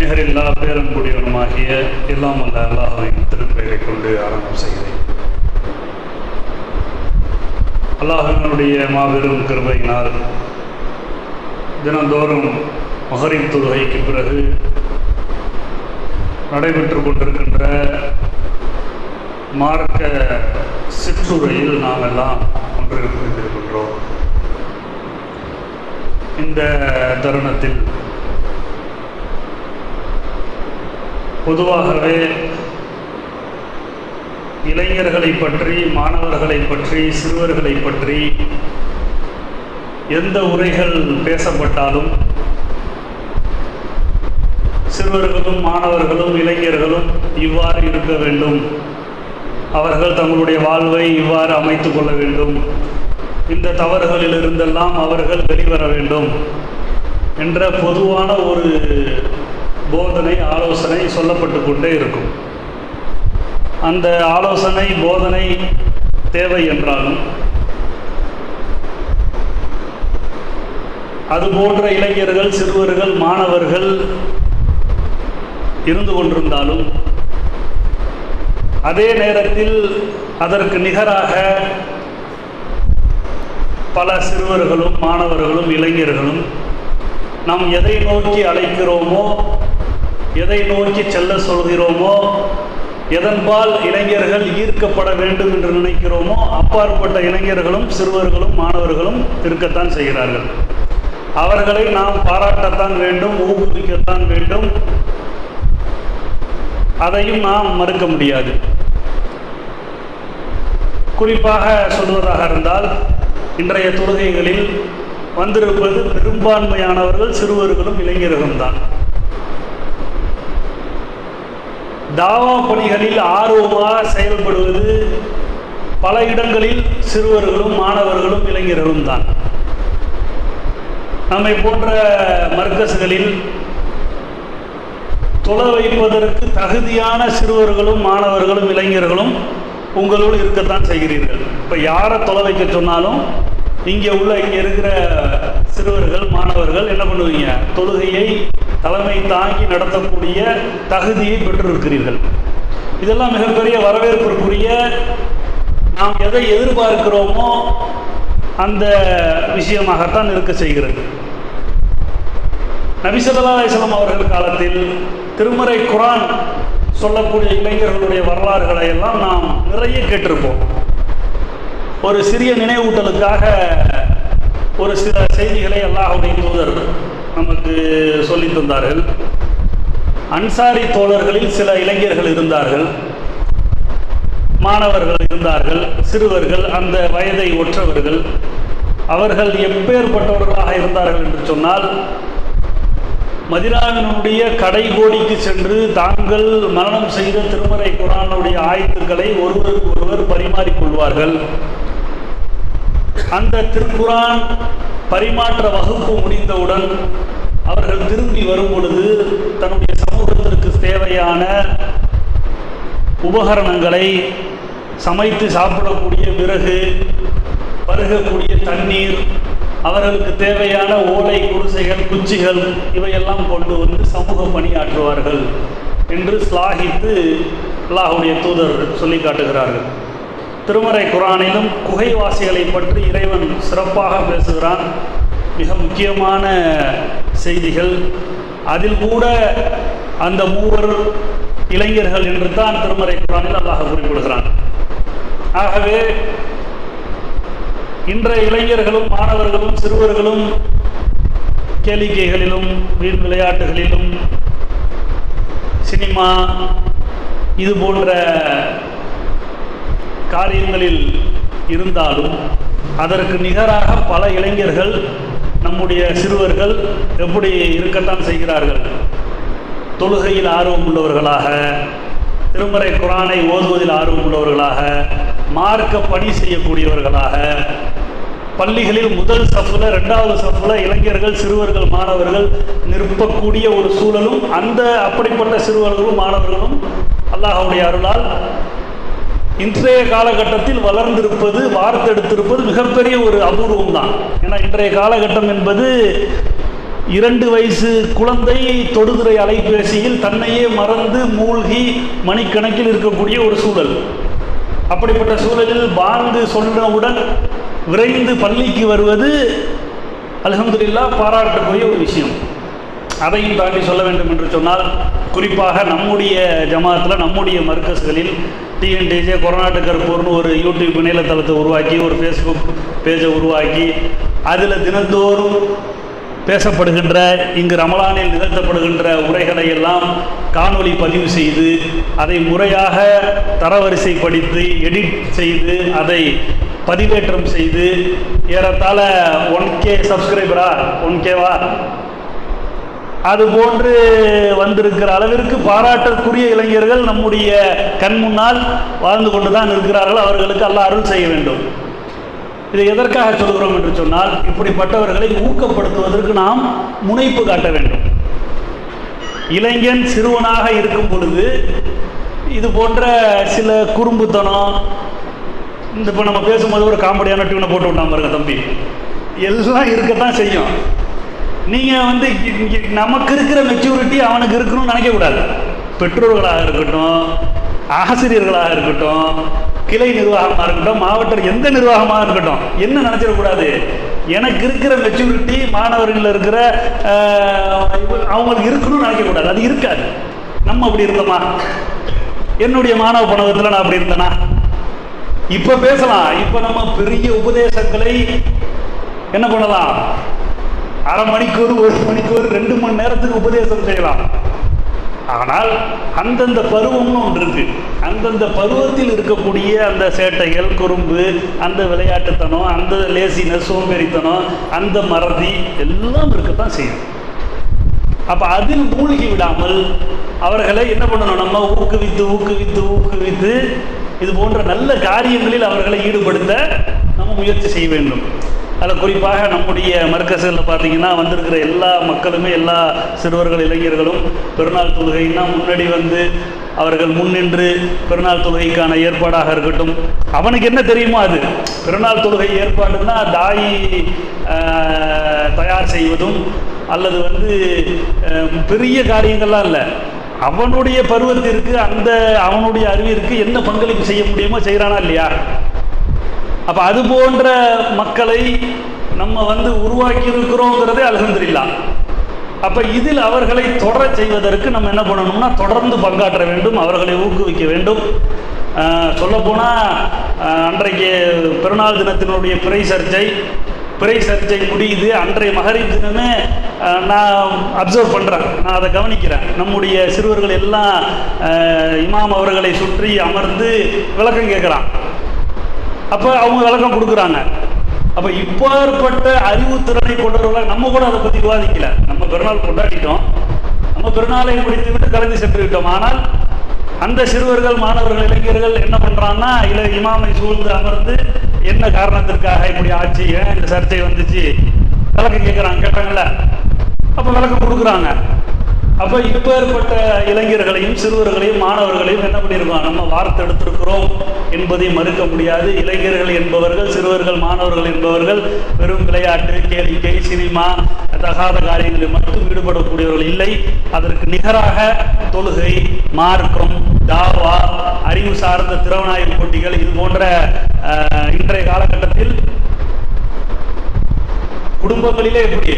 நிகரில்லா பேரன்புடையவனுமாகிய எல்லாம் அல்ல அல்லாஹின் திருப்பெயரை கொண்டு ஆரம்பம் செய்கிறேன். அல்லாஹினுடைய மாபெரும் கிருபையினால் தினந்தோறும் மகரின் தொழுகைக்கு பிறகு நடைபெற்று கொண்டிருக்கின்ற மார்க்க சிற்றுரையில் நாம் எல்லாம் ஒன்று புரிந்திருக்கின்றோம் இந்த தருணத்தில் பொதுவாகவே இளைஞர்களை பற்றி மாணவர்களை பற்றி சிறுவர்களை பற்றி எந்த உரைகள் பேசப்பட்டாலும் சிறுவர்களும் மாணவர்களும் இளைஞர்களும் இவ்வாறு இருக்க வேண்டும். அவர்கள் தங்களுடைய வாழ்வை இவ்வாறு அமைத்து கொள்ள வேண்டும். இந்த தவறுகளிலிருந்தெல்லாம் அவர்கள் வெளிவர வேண்டும் என்ற பொதுவான ஒரு போதனை ஆலோசனை சொல்லப்பட்டு கொண்டே இருக்கும். அந்த ஆலோசனை போதனை தேவை என்றாலும் அது போன்ற இளைஞர்கள் சிறுவர்கள் மாணவர்கள் இருந்து கொண்டிருந்தாலும் அதே நேரத்தில் அதற்கு நிகராக பல சிறுவர்களும் மாணவர்களும் இளைஞர்களும் நாம் எதை நோக்கி அழைக்கிறோமோ எதை நோக்கி செல்ல சொல்கிறோமோ எதன்பால் இளைஞர்கள் ஈர்க்கப்பட வேண்டும் என்று நினைக்கிறோமோ அப்பாற்பட்ட இளைஞர்களும் சிறுவர்களும் மாணவர்களும் இருக்கத்தான் செய்கிறார்கள். அவர்களை நாம் பாராட்டத்தான் வேண்டும் ஊக்குவிக்கத்தான் வேண்டும். அதையும் நாம் மறுக்க முடியாது. குறிப்பாக சொல்வதாக இருந்தால் இன்றைய தொழுகைகளில் வந்திருப்பது பெரும்பான்மையானவர்கள் சிறுவர்களும் இளைஞர்களும் தான் தாவா பணிகளில் ஆர்வமாக செயல்படுவது பல இடங்களில் சிறுவர்களும் மாணவர்களும் இளைஞர்களும் தான். நம்மை போன்ற மர்க்கசுகளில் தொலை வைப்பதற்கு தகுதியான சிறுவர்களும் மாணவர்களும் இளைஞர்களும் உங்களோடு இருக்கத்தான் செய்கிறீர்கள். இப்போ யாரை தொலை வைக்க சொன்னாலும் இங்கே உள்ள இங்கே இருக்கிற சிறுவர்கள் மாணவர்கள் என்ன பண்ணுவீங்க? தொழுகையை தலைமை தாங்கி நடத்தக்கூடிய தகுதியை பெற்றிருக்கிறீர்கள். இதெல்லாம் மிகப்பெரிய வரவேற்பிற்குரிய நாம் எதை எதிர்பார்க்கிறோமோ அந்த விஷயமாகத்தான் இருக்க செய்கிறது. நபிசல்லா அலிஸ்லாம் அவர்கள் காலத்தில் திருமறை குரான் சொல்லக்கூடிய இளைஞர்களுடைய வரலாறுகளை எல்லாம் நாம் நிறைய கேட்டிருப்போம். ஒரு சிறிய நினைவூட்டலுக்காக ஒரு சில செய்திகளை அல்லாஹுடைய தூதர் நமக்கு சொல்லி தந்தார்கள். அன்சாரி தோழர்களில் சில இளைஞர்கள் இருந்தார்கள். மாணவர்கள் இருந்தார்கள். சிறுவர்கள் அந்த வயதை ஒற்றவர்கள். அவர்கள் எப்பேற்பட்டவர்களாக இருந்தார்கள் என்று சொன்னால் மதினாவினுடைய கடைகோடிக்கு சென்று தாங்கள் மரணம் செய்த திருமறை குரானுடைய ஆயத்துக்களை ஒருவருக்கு ஒருவர் பரிமாறிக்கொள்வார்கள் அந்த திருக்குரான் பரிமாற்ற வகுப்பு முடிந்தவுடன் அவர்கள் திரும்பி வரும் பொழுது தன்னுடைய சமூகத்திற்கு தேவையான உபகரணங்களை சமைத்து சாப்பிடக்கூடிய விறகு பருகக்கூடிய தண்ணீர் அவர்களுக்கு தேவையான ஓலை குடிசைகள் குச்சிகள் இவையெல்லாம் கொண்டு வந்து சமூக பணியாற்றுவார்கள் என்று ஸ்லாகித்து அல்லாஹுடைய தூதர் சொல்லி காட்டுகிறார்கள் திருமறை குரானிலும் குகைவாசிகளை பற்றி இறைவன் சிறப்பாக பேசுகிறான். மிக முக்கியமான செய்திகள். அதில் கூட அந்த மூவர் இளைஞர்கள் என்று தான் திருமறை குரானில் அல்லாஹ் குறிப்பிடுகிறான். ஆகவே இன்றைய இளைஞர்களும் மாணவர்களும் சிறுவர்களும் கேளிக்கைகளிலும் வீண் விளையாட்டுகளிலும் சினிமா இது போன்ற காரியங்களில் இருந்தாலும் அதற்கு நிகராக பல இளைஞர்கள் நம்முடைய சிறுவர்கள் எப்படி இருக்கத்தான் செய்கிறார்கள்? தொழுகையில் ஆர்வம் உள்ளவர்களாக திருமறை குரானை ஓதுவதில் ஆர்வம் உள்ளவர்களாக மார்க்க பணி செய்யக்கூடியவர்களாக பள்ளிகளில் முதல் சஃபில் ரெண்டாவது சஃபில் இளைஞர்கள் சிறுவர்கள் மாணவர்கள் நிற்பக்கூடிய ஒரு சூழலும் அந்த அப்படிப்பட்ட சிறுவர்களும் மாணவர்களும் அல்லாஹவுடைய அருளால் இன்றைய காலகட்டத்தில் வளர்ந்திருப்பது வார்த்தெடுத்திருப்பது மிகப்பெரிய ஒரு அபூர்வம் தான் ஏன்னா இன்றைய காலகட்டம் என்பது இரண்டு வயசு குழந்தை தொடுதுறை அலைபேசியில் தன்னையே மறந்து மூழ்கி மணிக்கணக்கில் இருக்கக்கூடிய ஒரு சூழல். அப்படிப்பட்ட சூழலில் பாங்கு சொன்னவுடன் விரைந்து பள்ளிக்கு வருவது அலமதுல்லா பாராட்டக்கூடிய ஒரு விஷயம். அதையும் தாண்டி சொல்ல வேண்டும் என்று சொன்னால் குறிப்பாக நம்முடைய ஜமாத்தில் நம்முடைய மர்க்கஸ்களில் டிஎன்டிஜே கொரோனாட்டு கருப்பூர்னு ஒரு யூடியூப் இணையதளத்தை உருவாக்கி ஒரு ஃபேஸ்புக் பேஜை உருவாக்கி அதில் தினந்தோறும் பேசப்படுகின்ற இங்கு ரமலானில் நிகழ்த்தப்படுகின்ற உரைகளை எல்லாம் காணொளி பதிவு செய்து அதை முறையாக தரவரிசை படித்து எடிட் செய்து அதை பதிவேற்றம் செய்து ஏறத்தாழ ஒன் கே சப்ஸ்கிரைபரா ஒன் கேவா அது போன்று வந்திருக்கிற அளவிற்கு பாராட்டக்கூடிய இளைஞர்கள் நம்முடைய கண் முன்னால் வாழ்ந்து கொண்டு தான் இருக்கிறார்கள். அவர்களுக்கு அல்லாஹ் அருள் செய்ய வேண்டும். இதை எதற்காக சொல்கிறோம் என்று சொன்னால் இப்படிப்பட்டவர்களை ஊக்கப்படுத்துவதற்கு நாம் முனைப்பு காட்ட வேண்டும். இளைஞன் சிறுவனாக இருக்கும் பொழுது இது போன்ற சில குறும்புத்தனம் இந்த இப்போ நம்ம பேசும்போது ஒரு காமெடியான டியூனை போட்டு விட்டான் பாருங்க தம்பி. எல்லாம் இருக்கத்தான் செய்யும். நீங்கள் வந்து நமக்கு இருக்கிற மெச்சூரிட்டி அவனுக்கு இருக்கணும்னு நினைக்கக்கூடாது பெற்றோர்களாக இருக்கட்டும் ஆசிரியர்களாக இருக்கட்டும் கிளை நிர்வாகமாக இருக்கட்டும் மாவட்ட எந்த நிர்வாகமாக இருக்கட்டும் என்ன நினச்சிடக்கூடாது எனக்கு இருக்கிற மெச்சூரிட்டி மாணவர்கள் இருக்கிற அவங்களுக்கு இருக்கணும்னு நினைக்கக்கூடாது அது இருக்காது. நம்ம அப்படி இருந்தோமா? என்னுடைய மாணவ பணவத்தில் நான் அப்படி இருந்தேனா? இப்போ பேசலாம். இப்போ நம்ம பெரிய உபதேசங்களை என்ன பண்ணலாம்? அரை மணிக்கூர் ஒரு மணிக்கூர் ரெண்டு மணி நேரத்துக்கு உபதேசம் செய்யலாம். ஆனால் அந்தந்த பருவம்னு ஒன்று இருக்கு. அந்தந்த பருவத்தில் இருக்கக்கூடிய அந்த சேட்டைகள் குறும்பு அந்த விளையாட்டுத்தனம் அந்த லேசினஸ் சோம்பேறித்தனம் அந்த மறதி எல்லாம் இருக்கத்தான் செய்யும். அப்ப அதில் மூழ்கி விடாமல் அவர்களை என்ன பண்ணணும்? நம்ம ஊக்குவித்து ஊக்குவித்து ஊக்குவித்து இது போன்ற நல்ல காரியங்களில் அவர்களை ஈடுபடுத்த நம்ம முயற்சி செய்ய வேண்டும். அதில் குறிப்பாக நம்முடைய மர்க்கசுகளில் பார்த்தீங்கன்னா வந்திருக்கிற எல்லா மக்களுமே எல்லா சிறுவர்கள் இளைஞர்களும் பெருநாள் தொழுகைன்னா முன்னாடி வந்து அவர்கள் முன்னின்று பெருநாள் தொழுகைக்கான ஏற்பாடாக இருக்கட்டும். அவனுக்கு என்ன தெரியுமோ அது? பெருநாள் தொழுகை ஏற்பாடுன்னா தாய் தயார் செய்வதும் அல்லது வந்து பெரிய காரியங்கள்லாம் இல்லை. அவனுடைய பருவத்திற்கு அந்த அவனுடைய அறிவிற்கு என்ன பங்களிப்பு செய்ய முடியுமோ செய்கிறானா இல்லையா? அப்போ அது போன்ற மக்களை நம்ம வந்து உருவாக்கி இருக்கிறோங்கிறதே அலகந்திரில்லா அப்போ இதில் அவர்களை தொடர செய்வதற்கு நம்ம என்ன பண்ணணும்னா தொடர்ந்து பங்காற்ற வேண்டும் அவர்களை ஊக்குவிக்க வேண்டும். சொல்லப்போனால் அன்றைக்கு பிறநாள் தினத்தினுடைய பிறை சர்ச்சை பிறை சர்ச்சை முடியுது. அன்றைய மகரிப் தினமே நான் அப்சர்வ் பண்ணுறேன் நான் அதை கவனிக்கிறேன். நம்முடைய சிறுவர்கள் எல்லாம் இமாம் அவர்களை சுற்றி அமர்ந்து விளக்கம் கேட்குறான் அப்போ அவங்க விளக்கம் கொடுக்குறாங்க. அப்போ இப்பாற்பட்ட அறிவுத்திறனை கொண்டவர்களை நம்ம கூட அதை பற்றி விவாதிக்கல. நம்ம பெருநாள் கொண்டாடிட்டோம். நம்ம பெருநாளை முடித்து விட்டு கலந்து சென்று விட்டோம் ஆனால் அந்த சிறுவர்கள் மாணவர்கள் இளைஞர்கள் என்ன பண்ணுறான்னா இல்லை இமாமை சூழ்ந்து அமர்ந்து என்ன காரணத்திற்காக இப்படி ஆச்சு? ஏன் இந்த சர்ச்சை வந்துச்சு? விளக்கம் கேட்குறாங்க கேட்டாங்கள? அப்போ விளக்கம் கொடுக்குறாங்க. அப்போ இப்பேற்பட்ட இளைஞர்களையும் சிறுவர்களையும் மாணவர்களையும் என்ன பண்ணியிருக்கோம் நம்ம வார்த்தை எடுத்திருக்கிறோம் என்பதை மறுக்க முடியாது. இளைஞர்கள் என்பவர்கள் சிறுவர்கள் மாணவர்கள் என்பவர்கள் வெறும் விளையாட்டு கேளிக்கை சினிமா தகாத காரியங்களில் மட்டும் ஈடுபடக்கூடியவர்கள் இல்லை. அதற்கு நிகராக தொழுகை மார்க்கம் தாவா அறிவு சார்ந்த திறவனாய்வு போட்டிகள் இது போன்ற இன்றைய காலகட்டத்தில் குடும்பங்களிலே எப்படி?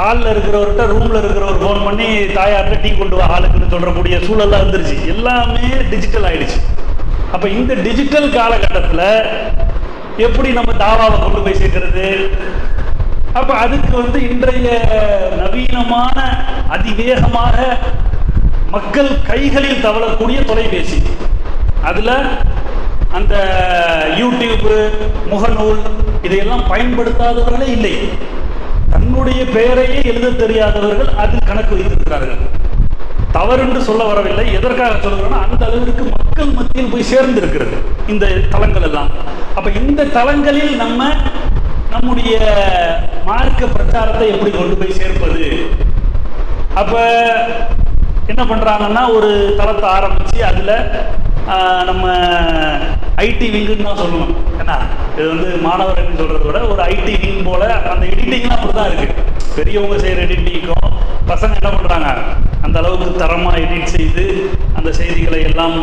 ஹாலில் இருக்கிறவர்கிட்ட ரூமில் இருக்கிறவர் ஃபோன் பண்ணி தாயார்கிட்ட டீ கொண்டு வா ஹாலுக்குன்னு சொல்கிறக்கூடிய சூழல்லாம் வந்துருச்சு எல்லாமே டிஜிட்டல் ஆயிடுச்சு. அப்போ இந்த டிஜிட்டல் காலகட்டத்தில் எப்படி நம்ம தாவாவை கொண்டு போய் சேர்க்கறது? அப்போ அதுக்கு வந்து இன்றைய நவீனமான அதிவேகமாக மக்கள் கைகளில் தவழக்கூடிய தொலைபேசி. அதில் அந்த யூடியூப் முகநூல் இதையெல்லாம் பயன்படுத்தாதவர்களே இல்லை. தன்னுடைய பெயரையே எழுத தெரியாதவர்கள் அதில் கணக்கு வைத்திருக்கிறார்கள். தவறுன்று சொல்ல வரவில்லை. எதற்காக சொல்கிறோன்னா அந்த அளவிற்கு மக்கள் மத்தியில் போய் சேர்ந்து இருக்கிறது இந்த தளங்கள் எல்லாம். அப்ப இந்த தலங்களில் நம்ம நம்முடைய மார்க்க பிரச்சாரத்தை எப்படி கொண்டு போய் சேர்ப்பது? அப்ப என்ன பண்றாங்கன்னா ஒரு தளத்தை ஆரம்பிச்சு அதுல நம்ம ஐடி விங்குன்னு தான் சொல்லணும். என்ன இது வந்து மாணவர்கள் சொல்றதை விட ஒரு ஐடி விங் போல அந்த எடிட்டிங்லாம் அப்படிதான் இருக்கு. பெரியவங்க செய்யற எடிட்டிங்க்கும் பசங்க என்ன பண்றாங்க? அந்த அளவுக்கு தரமா எடிட் செய்து அந்த செய்திகளை எல்லாம்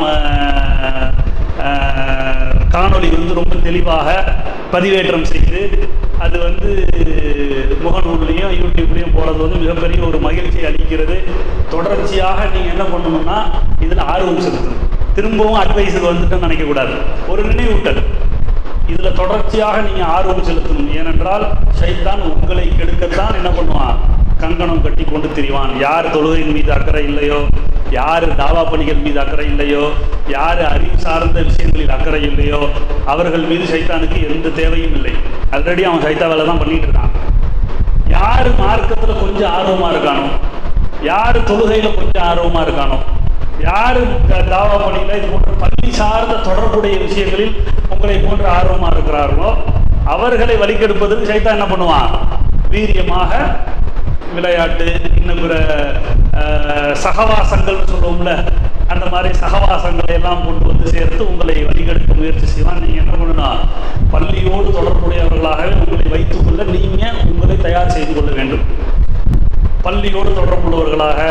ஆஹ், காணொளி வந்து ரொம்ப தெளிவாக பதிவேற்றம் செய்து அது வந்து முகநூல்லையும் யூடியூப்லையும் போகிறது வந்து மிகப்பெரிய ஒரு மகிழ்ச்சி அளிக்கிறது. தொடர்ச்சியாக நீங்கள் என்ன பண்ணணும்னா இதில் ஆர்வம் செலுத்தணும். திரும்பவும் அட்வைஸுக்கு வந்துட்டு நினைக்கக்கூடாது ஒரு நினைவூட்டல். இதில் தொடர்ச்சியாக நீங்கள் ஆர்வம் செலுத்தணும். ஏனென்றால் ஷைத்தான் உங்களை கெடுக்கத்தான் என்ன பண்ணுவான்? கங்கணம் கட்டி கொண்டு திரிவான். யார் தொழுகையின் மீது அக்கறை இல்லையோ? யார் தாவா பணிகள் மீது அக்கறை இல்லையோ? யார் அறிவு சார்ந்த விஷயங்களில் அக்கறை இல்லையோ? அவர்கள் மீது சைத்தானுக்கு எந்த தேவையும் இல்லை. ஆல்ரெடி அவன் சைத்தா வேலை தான் பண்ணிட்டு இருக்கான். யார் மார்க்கத்தில் கொஞ்சம் ஆர்வமா இருக்கானோ? யார் தொழுகையில கொஞ்சம் ஆர்வமா இருக்கானோ? யார் தாவா பணியில இது போன்ற பள்ளி சார்ந்த தொடர்புடைய விஷயங்களில் உங்களை போன்ற ஆர்வமாக இருக்கிறார்களோ அவர்களை வழிகெடுப்பதற்கு சைத்தான் என்ன பண்ணுவான்? வீரியமாக விளையாட்டு இன்னும் பிற சகவாசங்கள் சகவாசங்கள்னு சொல்லுவோம்ல அந்த மாதிரி சகவாசங்களை எல்லாம் கொண்டு வந்து சேர்த்து உங்களை வழிகெடுக்க முயற்சி செய்வான். நீங்க என்ன பண்ணணும் பள்ளியோடு தொடர்புடையவர்களாகவே உங்களை வைத்துக் கொள்ள நீங்க உங்களை தயார் செய்து கொள்ள வேண்டும். பள்ளியோடு தொடர்புள்ளவர்களாக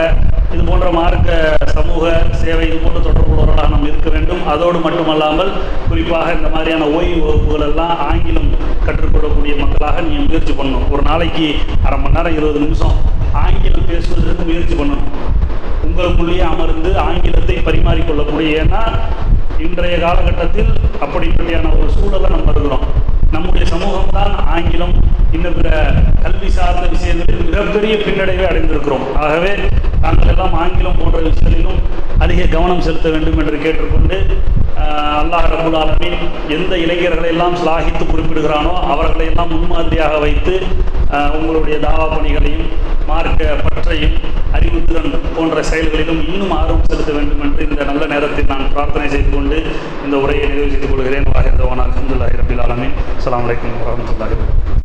இது போன்ற மார்க்க சமூக சேவை இது போன்ற தொடர்புள்ளவர்களாக நாம் இருக்க வேண்டும். அதோடு மட்டுமல்லாமல் குறிப்பாக இந்த மாதிரியான ஓய்வு வகுப்புகள் எல்லாம் ஆங்கிலம் கற்றுக்கொள்ளக்கூடிய மக்களாக நீங்கள் முயற்சி பண்ணணும். ஒரு நாளைக்கு அரை மணி நேரம் இருபது நிமிஷம் ஆங்கிலம் பேசுவதற்கு முயற்சி பண்ணணும். உங்களுக்குள்ளேயே அமர்ந்து ஆங்கிலத்தை பரிமாறிக்கொள்ளக்கூடிய ஏன்னா இன்றைய காலகட்டத்தில் அப்படிப்படியான ஒரு சூழலை நம்ம இருக்கிறோம். நம்முடைய சமூகம் தான் ஆங்கிலம் இன்னும் பிற கல்வி சார்ந்த விஷயங்களில் மிகப்பெரிய பின்னடைவை அடைந்திருக்கிறோம். ஆகவே நாங்கள் எல்லாம் ஆங்கிலம் போன்ற விஷயங்களிலும் அதிக கவனம் செலுத்த வேண்டும் என்று கேட்டுக்கொண்டு அல்லாஹ் ரபுல் எந்த இளைஞர்களை எல்லாம் சிலாகித்து குறிப்பிடுகிறானோ அவர்களை எல்லாம் முன்மாதிரியாக வைத்து உங்களுடைய தாவா பணிகளையும் மார்க்க பற்றையும் அறிவுத்திறன் போன்ற செயல்களிலும் இன்னும் ஆர்வம் செலுத்த வேண்டும் என்று இந்த நல்ல நேரத்தில் நான் பிரார்த்தனை செய்து கொண்டு இந்த உரையை நிறைவு செய்து கொள்கிறேன். வாஹிர் தவான் அலமதுல்லாஹி ரபில் ஆலமின். அஸ்ஸலாமு